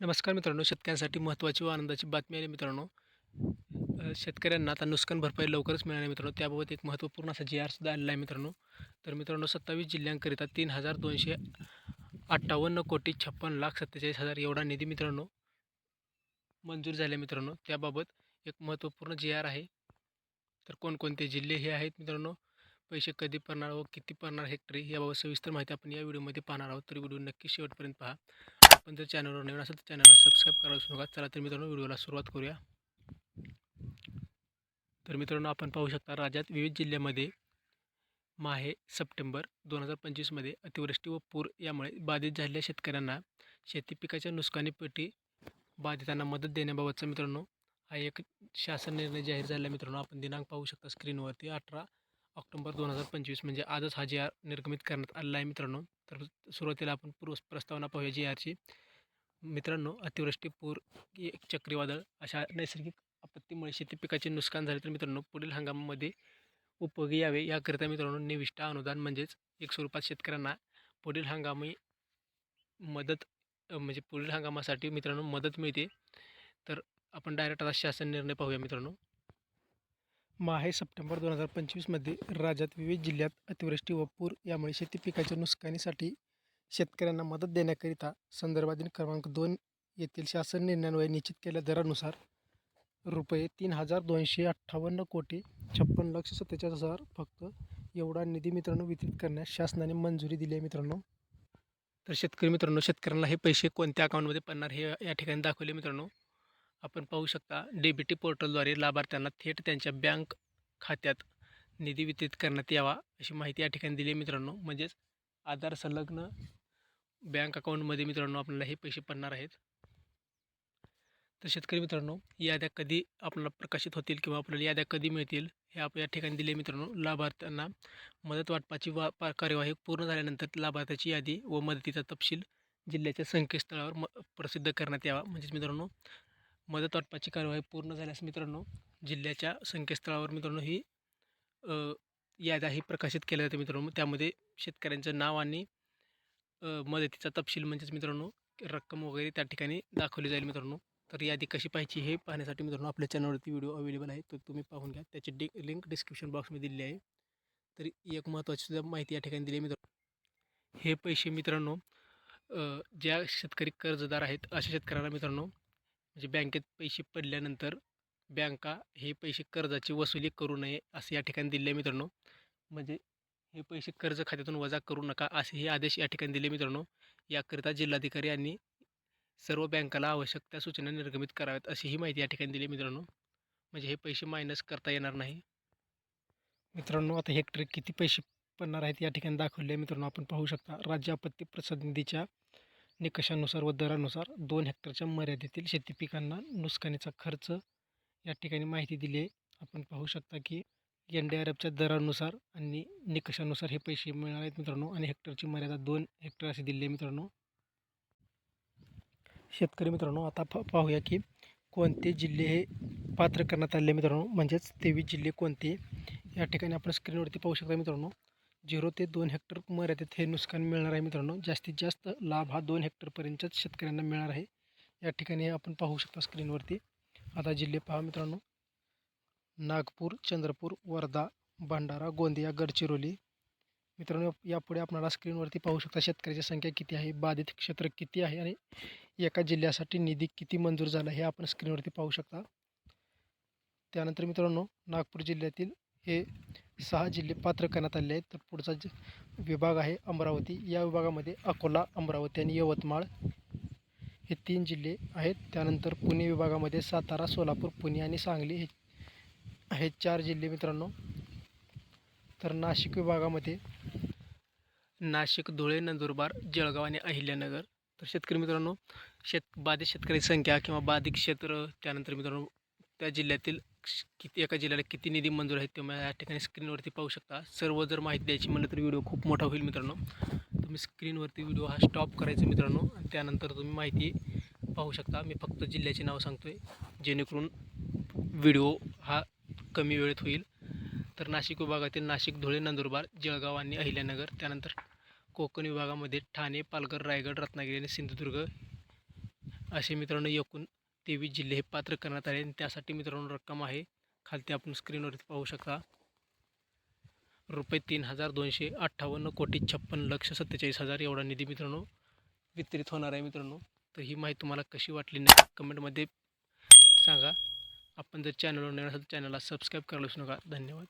नमस्कार मित्रांनो शेतकऱ्यांसाठी महत्त्वाची व आनंदाची बातमी आली मित्रांनो. शेतकऱ्यांना आता नुकसान भरपाई लवकरच मिळाली मित्रांनो. त्याबाबत एक महत्त्वपूर्ण असा जी आर सुद्धा आलेला आहे मित्रांनो. तर मित्रांनो सत्तावीस जिल्ह्यांकरिता तीन हजार दोनशे अठ्ठावन्न कोटी छप्पन लाख सत्तेचाळीस हजार एवढा निधी मित्रांनो मंजूर झाला मित्रांनो. त्याबाबत एक महत्त्वपूर्ण जी आर आहे. तर कोणकोणते जिल्हे हे आहेत मित्रांनो? पैसे कधी पडणार व किती पडणार हेक्टरी याबाबत सविस्तर माहिती आपण या व्हिडिओमध्ये पाहणार आहोत. तर व्हिडिओ नक्की शेवटपर्यंत पहा. आपण जर चॅनलवर नवीन असेल तर चॅनलला सबस्क्राईब करायला विसरू नका. चला तर मित्रांनो व्हिडिओला सुरुवात करूया. तर मित्रांनो आपण पाहू शकता राज्यात विविध जिल्ह्यामध्ये माहे सप्टेंबर दोन हजार पंचवीसमध्ये अतिवृष्टी व पूर यामुळे बाधित झालेल्या शेतकऱ्यांना शेती पिकाच्या नुकसानीपोटी बाधितांना मदत देण्याबाबतचा मित्रांनो हा एक शासन निर्णय जाहीर झाला मित्रांनो. आपण दिनांक पाहू शकता स्क्रीनवरती अठरा ऑक्टोबर दोन हजार पंचवीस म्हणजे आजच हा जी आर निर्गमित करण्यात आलेला आहे मित्रांनो. तर सुरुवातीला आपण पूर्व प्रस्तावना पाहूया जी आरची मित्रांनो अतिवृष्टी पूर एक चक्रीवादळ अशा नैसर्गिक आपत्तीमुळे शेती पिकाचे नुकसान झाले तर मित्रांनो पुढील हंगामामध्ये उपयोगी यावे. याकरिता मित्रांनो निविष्ठा अनुदान म्हणजेच एक स्वरूपात शेतकऱ्यांना पुढील हंगामी मदत म्हणजे पुढील हंगामासाठी मित्रांनो मदत मिळते. तर आपण डायरेक्ट आता शासन निर्णय पाहूया मित्रांनो. माहे सप्टेंबर दोन हजार पंचवीसमध्ये राज्यात विविध जिल्ह्यात अतिवृष्टी व पूर यामुळे शेती पिकाच्या नुकसानीसाठी शेतकऱ्यांना मदत देण्याकरिता संदर्भातील क्रमांक दोन येथील शासन निर्णयान्वये निश्चित केल्या दरानुसार रुपये तीन हजार दोनशे अठ्ठावन्न कोटी छप्पन लक्ष सत्तेचाळीस हजार फक्त एवढा निधी मित्रांनो वितरित करण्यास शासनाने मंजुरी दिली आहे मित्रांनो. तर शेतकरी मित्रांनो शेतकऱ्यांना हे पैसे कोणत्या अकाउंटमध्ये पडणार हे या ठिकाणी दाखवले मित्रांनो. आपण पाहू शकता डीबीटी पोर्टलद्वारे लाभार्थ्यांना थेट त्यांच्या बँक खात्यात निधी वितरित करण्यात यावा अशी माहिती या ठिकाणी दिली आहे मित्रांनो. म्हणजेच आधार संलग्न बँक अकाउंटमध्ये मित्रांनो आपल्याला हे पैसे पडणार आहेत. तर शेतकरी मित्रांनो याद्या कधी आपल्याला प्रकाशित होतील किंवा आपल्याला याद्या कधी मिळतील हे आपण या ठिकाणी दिले मित्रांनो. लाभार्थ्यांना मदत वाटपाची वा कार्यवाही पूर्ण झाल्यानंतर लाभार्थ्याची यादी व मदतीचा तपशील जिल्ह्याच्या संकेतस्थळावर म प्रसिद्ध करण्यात यावा. म्हणजेच मित्रांनो मदत वाटपाची कार्यवाही पूर्ण झाल्यास मित्रांनो जिल्ह्याच्या संकेतस्थळावर मित्रांनो ही याद्या ही प्रकाशित केल्या जाते मित्रांनो. त्यामध्ये शेतकऱ्यांचं नाव आणि मदतीचा तपशील म्हणजेच मित्रांनो रक्कम वगैरे त्या ठिकाणी दाखवली जाईल मित्रांनो. तर यादी कशी पाहिजे हे पाहण्यासाठी मित्रांनो आपल्या चॅनलवरती व्हिडिओ अवेलेबल आहे तर तुम्ही पाहून घ्या. त्याची डि लिंक डिस्क्रिप्शन बॉक्समध्ये दिली आहे. तर एक महत्त्वाची सुद्धा माहिती या ठिकाणी दिली आहे मित्रांनो. हे पैसे मित्रांनो ज्या शेतकरी कर्जदार आहेत अशा शेतकऱ्यांना मित्रांनो म्हणजे बँकेत पैसे पडल्यानंतर बँका हे पैसे कर्जाची वसुली करू नये असं या ठिकाणी दिले आहे मित्रांनो. म्हणजे हे पैसे कर्ज खात्यातून वजा करू नका असे हे आदेश या ठिकाणी दिले मित्रांनो. याकरिता जिल्हाधिकारी यांनी सर्व बँकाला आवश्यक त्या सूचना निर्गमित कराव्यात अशी ही माहिती या ठिकाणी दिली मित्रांनो. म्हणजे हे पैसे मायनस करता येणार नाही. मित्रांनो आता हेक्टरी किती पैसे पडणार आहेत या ठिकाणी दाखवले मित्रांनो आपण पाहू शकता. राज्य आपत्ती प्रतिनिधीच्या निकषानुसार व दरानुसार दोन हेक्टरच्या मर्यादेतील शेती पिकांना नुकसानीचा खर्च या ठिकाणी माहिती दिली आहे. आपण पाहू शकता की एन डी आर एफच्या दरानुसार आणि निकषानुसार हे पैसे मिळणार आहेत मित्रांनो आणि हेक्टरची मर्यादा दोन हेक्टर अशी दिली आहे मित्रांनो. शेतकरी मित्रांनो आता पाहूया की कोणते जिल्हे हे पात्र करण्यात आले मित्रांनो? म्हणजेच तेवीस जिल्हे कोणते? या ठिकाणी आपण स्क्रीनवरती पाहू शकता मित्रांनो. झिरो ते दोन हेक्टर मर्यादेत हे नुकसान मिळणार आहे मित्रांनो. जास्तीत जास्त लाभ हा दोन हेक्टरपर्यंतच शेतकऱ्यांना मिळणार आहे. या ठिकाणी आपण पाहू शकता स्क्रीनवरती. आता जिल्हे पहा मित्रांनो. नागपूर चंद्रपूर वर्धा भंडारा गोंदिया गडचिरोली. मित्रांनो यापुढे आपणाला स्क्रीनवरती पाहू शकता शेतकऱ्याची संख्या किती आहे बाधित क्षेत्र किती आहे आणि एका जिल्ह्यासाठी निधी किती मंजूर झाला हे आपण स्क्रीनवरती पाहू शकता. त्यानंतर मित्रांनो नागपूर जिल्ह्यातील हे सहा जिल्हे पात्र करण्यात आले आहेत. तर पुढचा ज विभाग आहे अमरावती. या विभागामध्ये अकोला अमरावती आणि यवतमाळ हे तीन जिल्हे आहेत. त्यानंतर पुणे विभागामध्ये सातारा सोलापूर पुणे आणि सांगली हे हे चार जिल्हे मित्रांनो. तर नाशिक विभागामध्ये नाशिक धुळे नंदुरबार जळगाव आणि अहिल्यानगर. तर शेतकरी मित्रांनो शेत बाधित शेतकरी संख्या किंवा बाधित क्षेत्र त्यानंतर मित्रांनो त्या जिल्ह्यातील किती एका जिल्ह्याला किती निधी मंजूर आहेत तुम्ही या ठिकाणी स्क्रीनवरती पाहू शकता. सर्व जर माहिती द्यायची म्हणलं तर व्हिडिओ खूप मोठा होईल मित्रांनो. तुम्ही स्क्रीनवरती व्हिडिओ हा स्टॉप करायचा मित्रांनो. त्यानंतर तुम्ही माहिती पाहू शकता. मी फक्त जिल्ह्याचे नाव सांगतो आहे जेणेकरून व्हिडिओ हा कमी वेळेत होईल. तर नाशिक विभागातील नाशिक धुळे नंदुरबार जळगाव आणि अहिल्यानगर त्यानंतर कोकण विभागामध्ये ठाणे पालघर रायगड रत्नागिरी आणि सिंधुदुर्ग असे मित्रांनो एकूण तेवीस जिल्हे हे पात्र करण्यात आले आणि त्यासाठी मित्रांनो रक्कम आहे. खालती आपण स्क्रीनवरती पाहू शकता. रुपये तीन हजार दोनशे अठ्ठावन्न कोटी छप्पन लक्ष सत्तेचाळीस हजार एवढा निधी मित्रांनो वितरित होणार आहे मित्रांनो. तर ही माहिती तुम्हाला कशी वाटली नाही कमेंटमध्ये सांगा. आपण जर चॅनलवर नवीन असाल तर चॅनलला सबस्क्राईब करायला विसरू नका. धन्यवाद.